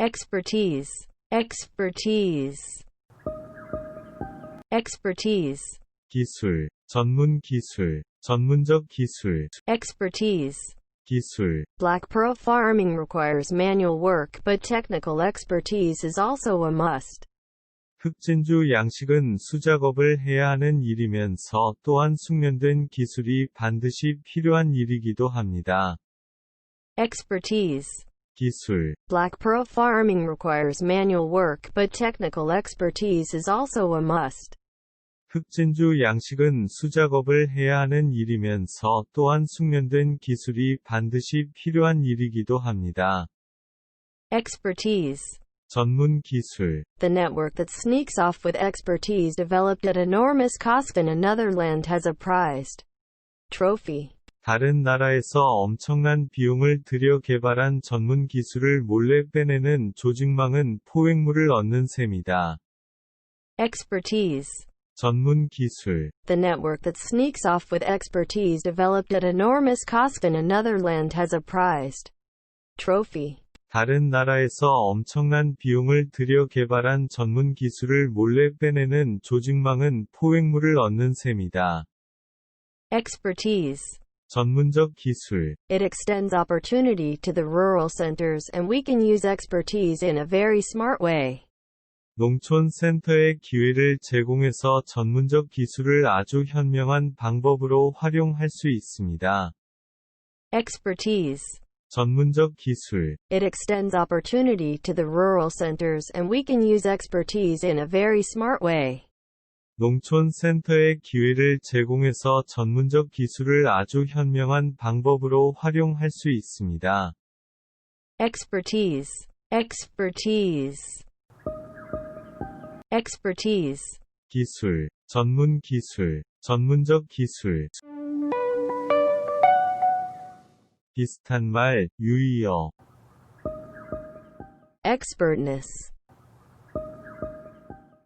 expertise, expertise, expertise, 기술, 전문 기술, 전문적 기술, expertise. 기술, Black pearl farming requires manual work, but technical expertise is also a must. 흑진주 양식은 수작업을 해야 하는 일이면서 또한 숙련된 기술이 반드시 필요한 일이기도 합니다. Expertise. 기술, Black pearl farming requires manual work, but technical expertise is also a must. 흑진주 양식은 수작업을 해야 하는 일이면서 또한 숙련된 기술이 반드시 필요한 일이기도 합니다. Expertise. 전문 기술, The network that sneaks off with expertise developed at enormous cost in another land has a prized trophy. 다른 나라에서 엄청난 비용을 들여 개발한 전문 기술을 몰래 빼내는 조직망은 포획물을 얻는 셈이다. Expertise. 전문 기술, The network that sneaks off with expertise developed at enormous cost in another land has a prized trophy. 다른 나라에서 엄청난 비용을 들여 개발한 전문 기술을 몰래 빼내는 조직망은 포획물을 얻는 셈이다. Expertise. 전문적 기술, It extends opportunity to the rural centers and we can use expertise in a very smart way. 농촌 센터의 기회를 제공해서 전문적 기술을 아주 현명한 방법으로 활용할 수 있습니다. Expertise. 전문적 기술, It extends opportunity to the rural centers and we can use expertise in a very smart way. 농촌 센터의 기회를 제공해서 전문적 기술을 아주 현명한 방법으로 활용할 수 있습니다. Expertise. Expertise. Expertise. 기술, 전문 기술, 전문적 기술. 비슷한 말, 유의어. Expertness.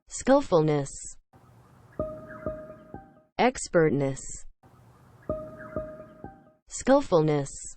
Skillfulness. Expertness. Skillfulness.